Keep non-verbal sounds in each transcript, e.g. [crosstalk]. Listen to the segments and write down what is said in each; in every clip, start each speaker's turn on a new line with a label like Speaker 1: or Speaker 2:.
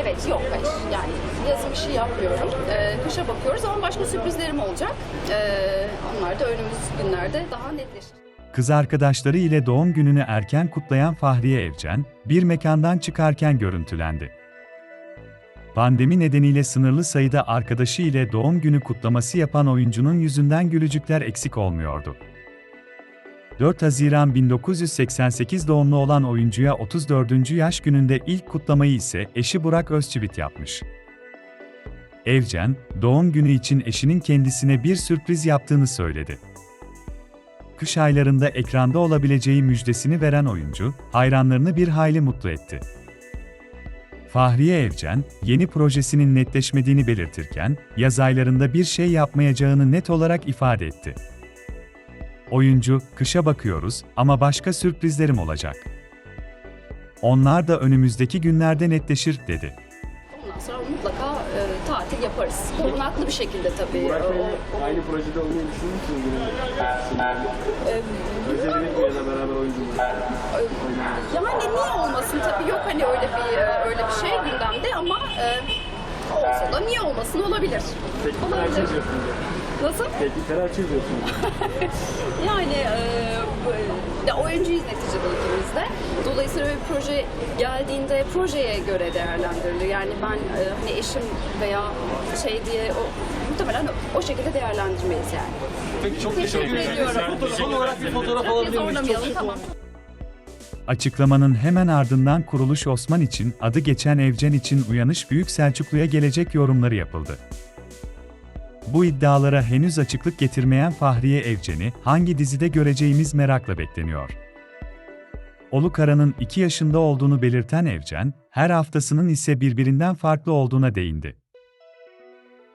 Speaker 1: Evet, yok hayır. Yani yazın bir şey yapmıyorum. Ee, kışa bakıyoruz ama başka sürprizlerim olacak. Ee, onlar da önümüz günlerde daha netleşir.
Speaker 2: Kız arkadaşları ile doğum gününü erken kutlayan Fahriye Evcen, bir mekandan çıkarken görüntülendi. Pandemi nedeniyle sınırlı sayıda arkadaşı ile doğum günü kutlaması yapan oyuncunun yüzünden gülücükler eksik olmuyordu. 4 Haziran 1988 doğumlu olan oyuncuya 34. yaş gününde ilk kutlamayı ise eşi Burak Özçivit yapmış. Evcen, doğum günü için eşinin kendisine bir sürpriz yaptığını söyledi kış aylarında ekranda olabileceği müjdesini veren oyuncu, hayranlarını bir hayli mutlu etti. Fahriye Evcen, yeni projesinin netleşmediğini belirtirken, yaz aylarında bir şey yapmayacağını net olarak ifade etti. Oyuncu, kışa bakıyoruz ama başka sürprizlerim olacak. Onlar da önümüzdeki günlerde netleşir, dedi.
Speaker 1: Ondan sonra mutlaka e, tatil yaparız. Korunaklı bir şekilde tabii.
Speaker 3: Burak Bey'le aynı projede olmayı düşünür müsünüz?
Speaker 1: e,
Speaker 3: Özellikle ya da beraber oyunculuğu.
Speaker 1: Yani niye olmasın tabii yok hani öyle bir e, öyle bir şey gündemde ama e, olsa da niye olmasın olabilir.
Speaker 3: Teklifler
Speaker 1: Olabilir.
Speaker 3: çiziyorsunuz.
Speaker 1: Nasıl?
Speaker 3: Teklifler çiziyorsunuz. [laughs]
Speaker 1: Yani e, de oyuncuyuz neticede ikimiz de. Dolayısıyla bir proje geldiğinde projeye göre değerlendirilir. Yani ben e, hani eşim veya şey diye o, muhtemelen o şekilde değerlendirmeyiz yani.
Speaker 4: Peki çok
Speaker 1: Teşekkür ediyorum.
Speaker 4: Son olarak bir fotoğraf alabilir miyiz?
Speaker 1: oynamayalım tamam.
Speaker 2: Açıklamanın hemen ardından Kuruluş Osman için adı geçen Evcen için uyanış Büyük Selçuklu'ya gelecek yorumları yapıldı. Bu iddialara henüz açıklık getirmeyen Fahriye Evcen'i hangi dizide göreceğimiz merakla bekleniyor. Olukara'nın 2 yaşında olduğunu belirten Evcen, her haftasının ise birbirinden farklı olduğuna değindi.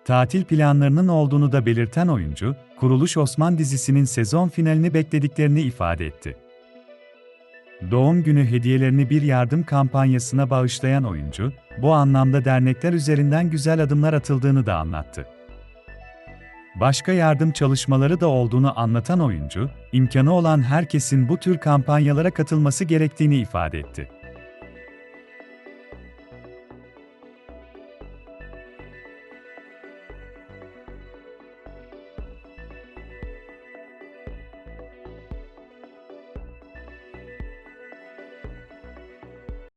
Speaker 2: Tatil planlarının olduğunu da belirten oyuncu, Kuruluş Osman dizisinin sezon finalini beklediklerini ifade etti. Doğum günü hediyelerini bir yardım kampanyasına bağışlayan oyuncu, bu anlamda dernekler üzerinden güzel adımlar atıldığını da anlattı. Başka yardım çalışmaları da olduğunu anlatan oyuncu, imkanı olan herkesin bu tür kampanyalara katılması gerektiğini ifade etti.